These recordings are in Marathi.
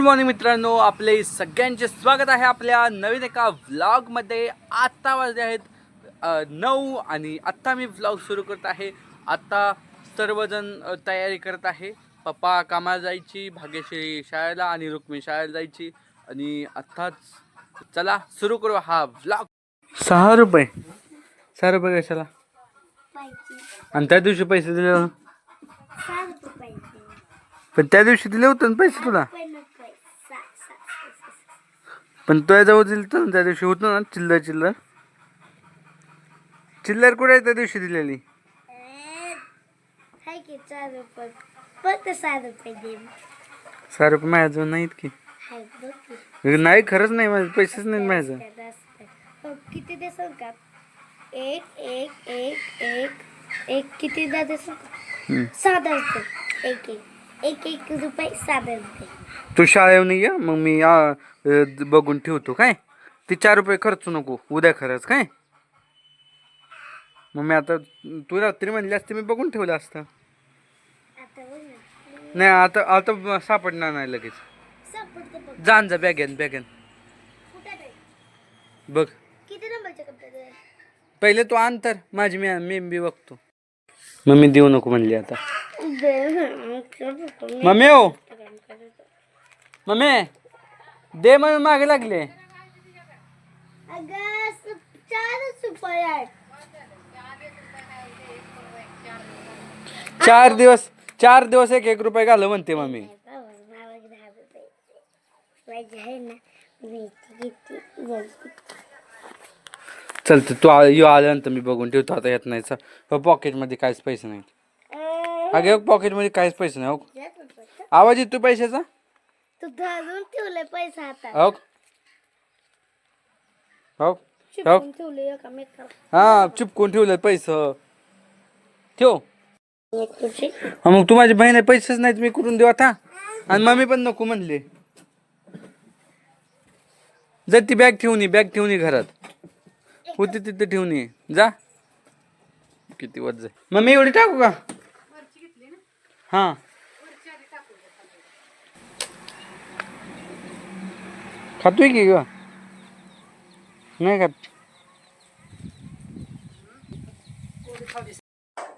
गुड मॉर्निंग मित्रांनो. आपले सगळ्यांचे स्वागत आहे आपल्या नवीन एका व्लॉगमध्ये आत्ता वाजले आहेत नऊ आणि आत्ता मी व्लॉग सुरू करत आहे. आत्ता सर्वजण तयारी करत आहे. पप्पा कामाला जायची भाग्यश्री शाळेला आणि रुक्मिणी शाळेला जायची. आणि आत्ताच चला सुरू करू हा व्लॉग सहा रुपये. सहा रुपये कशाला? आणि त्या दिवशी पैसे दिले? पण त्या दिवशी दिले होते ना पैसे तुला? पण तुझ्या जवळ दिलं ना त्या दिवशी होतं ना चिल्लर चिल्लर. चिल्लर कुठे आहे त्या दिवशी दिलेली? सहा रुपये. माझ्याजवळ नाहीत की. नाही खरंच नाही माझे पैसेच नाहीत माझ्याजवळ. हो, किती देसाल का? एक एक एक एक एक किती दा देसाल. साधा एक एक. एक एक रुपये साधा रुपये. तू शाळेवर नाही या मग मी आ, अ, बघून ठेवतो काय? ते चार रुपये खर्चू नको उद्या खरंच काय? मग मी आता तू रात्री म्हणली असते मी बघून ठेवलं असतं. आता बघ ना. नाही आता आता सापडणार नाही लगेच. सापडते बघ. जाण जा बॅगेन बॅगेन कुठे? बघ. किती नंबरचे कपडे दे? पहिले तू आण तर माझी मी मी बी बघतो. मम्मी देऊ नको म्हणली आता. मम्मी हो. मम्मी दे म्हणून मागे लागले. चार दिवस चार दिवस एक एक रुपये घाल म्हणते मम्मी. दहा रुपये ना बोलते चलते तू आ- यो आल्यानंतर मी बघून ठेवतो आता येत नाही पॉकेटमध्ये काहीच पैसे नाहीत. अगे पॉकेटमध्ये काहीच पैसे नाही हो. आवाज येतो पैशाचा? तू धरून ठेवले पैसा हातात. हो. हो चिपकून ठेवले एकामेकाला हा चिपकून ठेवलं पैसे. ठेव. तुझी. हा, मग तू माझी बहीण आहे पैसेच नाहीत मी कुठून देऊ आता. आणि मम्मी पण नको म्हणले. जर ती बॅग ठेवून बॅग ठेवून घरात. होती तिथे ठेवून ये. जा. किती वज मग मम्मी एवढी टाकू का? हा. खातोय की ग? नाही खात.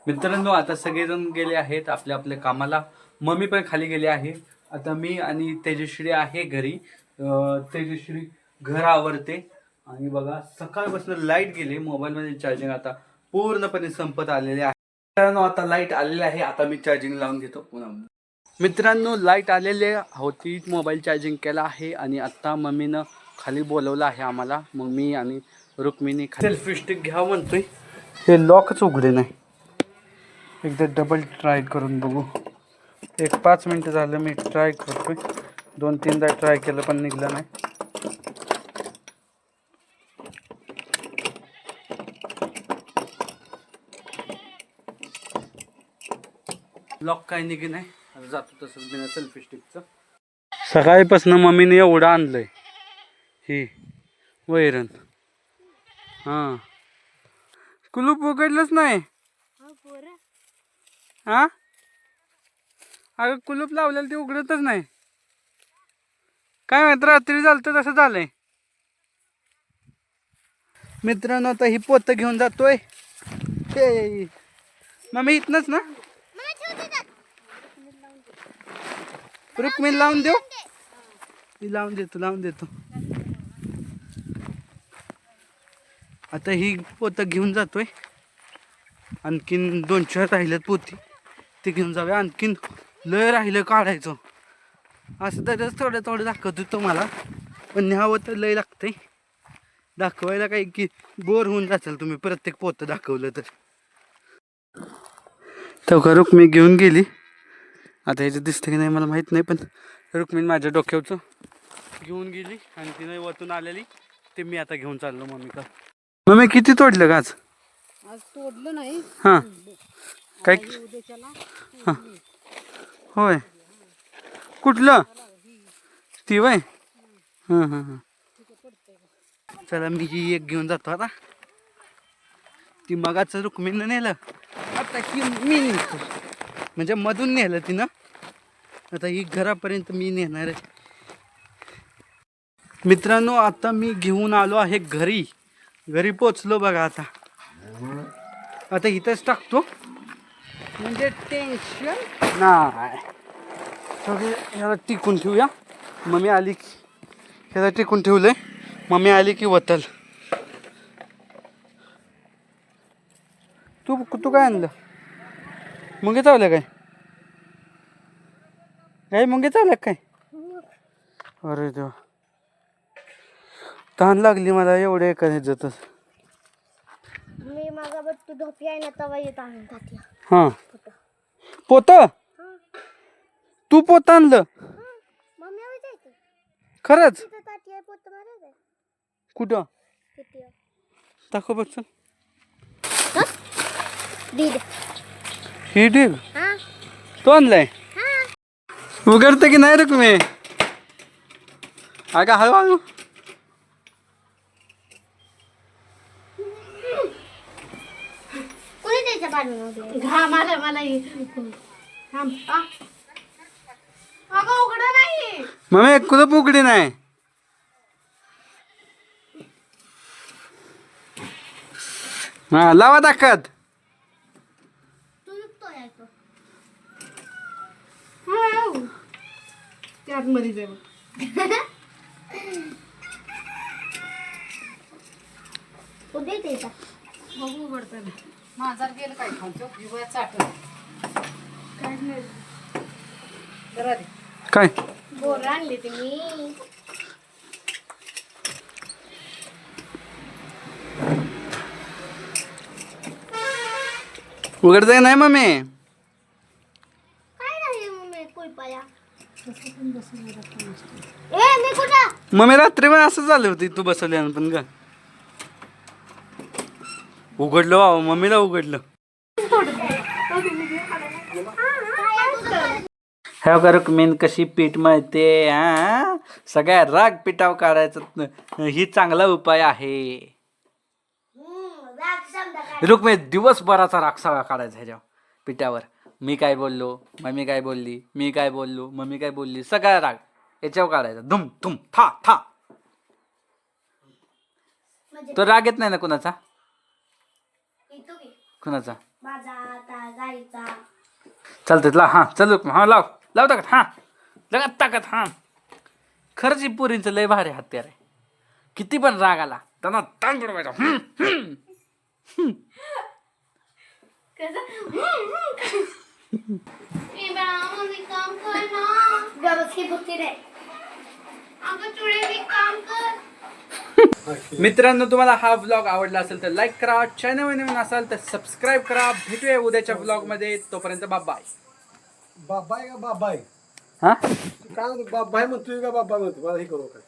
मित्रांनो आता सगळेजण गेले आहेत आपल्या आपल्या कामाला. मम्मी पण खाली गेली आहे. आता मी आणि तेजश्री आहे घरी. तेजश्री घर आवडते आणि बघा सकाळपासून लाइट गेली मोबाईलमध्ये चार्जिंग आता पूर्णपणे संपत आलेले आहे. मित्रांनो आता लाइट आलेली आहे. आता मी चार्जिंग लावून घेतो पुन्हा. मित्रांनो लाइट आलेले होती मोबाईल चार्जिंग केला आहे आणि आत्ता मम्मीनं खाली बोलवलं आहे आम्हाला. मग मी आणि रुक्मिणी सेल्फी स्टिक घ्या म्हणतोय. हे लॉकच उघडे नाही. एकदा डबल ट्राय करून बघू. एक पाच मिनटं झालं मी ट्राय करतोय. दोन तीनदा ट्राय केलं पण निघलं नाही. लॉक काय निघे नाही. आता जातो तसंच बिना सेल्फी स्टिकचं सकाळीपासून मम्मीने एवढं आणलंय. ही वैरण. हां. कुलूप उघडलंच नाही. हा? अगं कुलूप लावलेलं ते उघडतच नाही. काय माहीत रात्री झालं तर तसं झालंय. मित्रांनो आता ही पोतं घेऊन जातोय. मग इथनच ना? रुक्मिणी लावून देऊ? मी लावून देतो लावून देतो. आता ही पोतं घेऊन जातोय. आणखीन दोन चार राहिल्यात पोती. ते घेऊन जाऊया. आणखीन लय राहिलं काढायचं. असं तरच थोडं थोडं दाखवतो तुम्हाला पण न्यावं तर लय लागतंय. दाखवायला काही की बोर होऊन जाचाल तुम्ही. प्रत्येक पोतं दाखवलं तर. का रुक्मी घेऊन गेली. आता ह्याचं दिसतं की नाही मला माहीत नाही पण रुक्मिणी माझ्या डोक्यावरचं घेऊन गेली आणि तिने वतून आलेली. ते मी आता घेऊन चाललो मम्मी का मम्मी किती तोडलं का आज? आज तोडलं नाही. हां. काय? हां. होय. कुठलं? ती वय? हां हां हां. चला मी ही एक घेऊन जातो आता. ती मगाचं रुक्मिणीनं नेलं. आता ही मी नेतो. म्हणजे मधून नेलं तिनं. आता ही घरापर्यंत मी नेणार आहे. मित्रांनो आता मी घेऊन आलो आहे घरी. घरी पोचलो बघा आता. आता इथंच टाकतो. म्हणजे टेन्शन नाही. सगळे ह्याला टिकून ठेवूया. मम्मी आली की ह्याला टिकून ठेवलंय. मम्मी आली की वतल. तू तू काय आणलं? मुंगे चावलं काय? काय मुंगे चावलं काय? अरे देवा. तहान लागली मला एवढे एका ह्याच्यातच मी आहे ना तवा येत आणून हां. पोत. तू पोत आणलं? मम्मी खरंच? तिथं ताटी आहे पोत मारायचं आहे. कुठं? किती आहे? दाखव बघ चल. दीड ही ढीग हा. तो आणलाय. हा. उघडतं की नाही रे तुम्ही? अगं हळूहळू? कोणी द्यायचं पाडून घा मला मला ये. थांब. आ. अगं उघडं नाही. मम्मी कुठं उघडी नाही. हा लावा दाखत तू विकतोय आहे तो. हाव. ते आतमध्ये जाऊ तू दे द्यायचा बघू उघडतं माझा गेलं काय चाटलं काय नाही. जरा दे. काय? बोर आणली तुम्ही उघडतंय नाही मम्मी काय नाही मम्मी कुलपाया मी मम्मी रात्री पण असं झालं होती तू बसवल्या पण का उघडलं वा मम्मीला उघडलं. ह्या करक मेन कशी पीठ मिळते हा? सगळ्या राग पिठाव काढायचं ही चांगला उपाय आहे. रुक्मे दिवसभराचा राग सगळा काढायचा ह्याच्यावर पिठावर. मी काय बोललो? मम्मी काय बोलली? मी काय बोललो? मम्मी काय बोलली? सगळा राग. याच्यावर काढायचा. धुम धुम था था. म्हणजे तो राग येत नाही ना कुणाचा? कुणाचा? चालते ला हां चल हां लाव. लाव ताकद हां. लगात ताकद हां. खरंच पोरींचं लय भारी हत्यार आहे. किती पण राग आला त्यांना ताण पडवायचा मित्रांनो तुम्हाला हा ब्लॉग आवडला असेल तर लाईक करा चॅनल नवीन असाल तर सबस्क्राईब करा. भेटूया उद्याच्या ब्लॉगमध्ये तोपर्यंत बाय बाबाय का बाबाय? हां? काय म्हणतो बाबाय म्हणतोय का बाबा म्हणतो मला हे करू काय